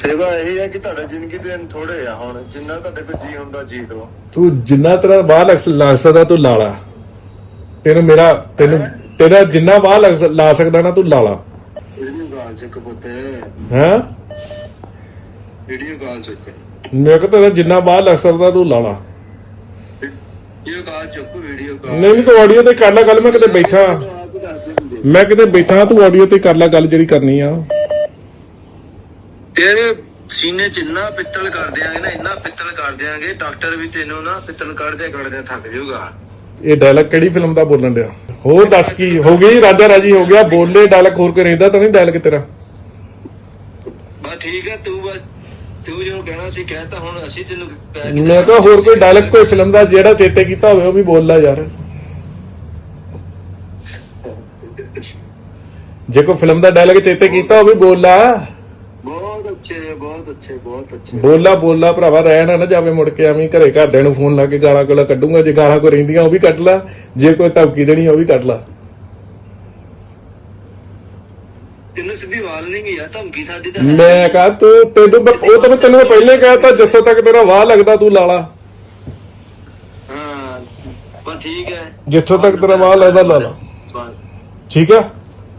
ਸੇਵਾ ਇਹ ਹੈ ਕਿ ਤੁਹਾਡਾ ਜ਼ਿੰਦਗੀ ਦੇ ਦਿਨ ਥੋੜੇ ਆ ਹੁਣ ਜਿੰਨਾ ਤੁਹਾਡੇ ਕੋਲ ਜੀ ਹੁੰਦਾ ਜੀ ਲਓ ਤੂੰ ਜਿੰਨਾ ਤੇਰਾ ਬਾਹ ਲੱਗ ਲਾ ਸਕਦਾ ਤੂੰ ਲਾ ਲਾ ਤੈਨੂੰ ਮੇਰਾ ਤੈਨੂੰ ਤੇਰਾ ਜਿੰਨਾ ਬਾਹ ਲੱਗ ਸ- ਲਾ ਸਕਦਾ ਨਾ ਤੂੰ ਲਾ ਲਾ ਵੀਡੀਓ ਕਾਲ ਚੱਕ ਪੁੱਤੇ। ਹੈਂ? ਵੀਡੀਓ ਕਾਲ ਚੱਕ। ਮੈਂ ਕਿਹਾ ਤੇਰਾ ਜਿੰਨਾ ਬਾਹ ਲੱਗ ਸਕਦਾ ਤੂੰ ਲਾ ਲਾ ਵੀਡੀਓ ਕਾਲ ਚੱਕ ਵੀਡੀਓ ਕਾਲ। ਨਹੀਂ ਨਹੀਂ ਤੂੰ ਆਡੀਓ ਤੇ ਕਰ ਲੈ ਗੱਲ ਮੈਂ ਕਿਤੇ ਬੈਠਾ। ਮੈਂ ਕਿਤੇ ਬੈਠਾ ਤੂੰ ਆਡੀਓ ਤੇ ਕਰ ਲੈ ਗੱਲ ਜਿਹੜੀ ਕਰਨੀ ਆ। ਤੇਰੇ ਸੀਨੇ ਚ ਇੰਨਾ ਪਿੱਤਲ ਕਰ ਦਿਆਂਗੇ ਨਾ ਇੰਨਾ ਪਿੱਤਲ ਕਰ ਦਿਆਂਗੇ ਡਾਕਟਰ ਵੀ ਤੈਨੂੰ ਨਾ ਪਿੱਤਲ ਕੱਢਦੇ ਕੱਢਦੇ ਥੱਕ ਜਾਊਗਾ। ਇਹ ਡਾਇਲੌਗ ਕਿਹੜੀ ਫਿਲਮ ਦਾ ਬੋਲਣ ਡਿਆ? ਹੋਰ ਦੱਸ ਕੀ ਹੋ ਗਈ ਰਾਜਾ ਰਾਜੀ ਹੋ ਗਿਆ ਬੋਲੇ ਡਾਇਲੌਗ ਹੋਰ ਕੋਈ ਰਹਿੰਦਾ ਤਾਂ ਨਹੀਂ ਡਾਇਲੌਗ ਤੇਰਾ? ਬਸ ਠੀਕ ਹੈ ਤੂੰ ਬਸ ਤੂੰ ਜੋ ਕਹਿਣਾ ਸੀ ਕਹਿਤਾ ਹੁਣ ਅਸੀਂ ਤੈਨੂੰ ਕਹਿ ਕੇ ਮੈਂ ਕਿਹਾ ਹੋਰ ਕੋਈ ਡਾਇਲੌਗ ਕੋਈ ਫਿਲਮ ਦਾ ਜਿਹੜਾ ਚੇਤੇ ਕੀਤਾ ਹੋਵੇ ਉਹ ਵੀ ਬੋਲ ਲੈ ਯਾਰ। ਜੇ ਕੋਈ ਫਿਲਮ ਦਾ ਡਾਇਲੌਗ ਚੇਤੇ ਕੀਤਾ ਹੋਵੇ ਬੋਲ ਲਾ। ਅੱਛੇ ਬਹੁਤ ਅੱਛੇ ਬਹੁਤ ਅੱਛੇ ਬੋਲਾ ਬੋਲਾ ਭਰਾਵਾ ਰਹਿਣਾ ਨਾ ਜਾਵੇ ਮੁੜ ਕੇ ਐਵੇਂ ਘਰੇ ਘਰਦਿਆਂ ਨੂੰ ਫੋਨ ਲਾ ਕੇ ਗਾਲਾਂ ਕੋਲਾ ਕੱਢੂੰਗਾ ਜੇ ਗਾਲਾਂ ਕੋ ਰਹਿੰਦੀਆਂ ਉਹ ਵੀ ਕੱਢ ਲਾ ਜੇ ਕੋਈ ਧਮਕੀ ਦੇਣੀ ਉਹ ਵੀ ਕੱਢ ਲਾ। ਤੈਨੂੰ ਸਿੱਧੀ ਵਾਲ ਨਹੀਂ ਗਿਆ ਧਮਕੀ ਸਾਡੀ ਤਾਂ ਮੈਂ ਕਹਾ ਤੂੰ ਤੈਨੂੰ ਉਹ ਤਾਂ ਮੈਂ ਤੈਨੂੰ ਪਹਿਲੇ ਕਹਿਤਾ ਜਿੱਥੋਂ ਤੱਕ ਤੇਰਾ ਵਾਹ ਲੱਗਦਾ ਤੂੰ ਲਾ ਲਾ। ਹਾਂ ਪਰ ਠੀਕ ਹੈ। ਜਿੱਥੋਂ ਤੱਕ ਤੇਰਾ ਵਾਹ ਲੱਗਦਾ ਲਾ ਲਾ। ਬਸ। ਠੀਕ ਆ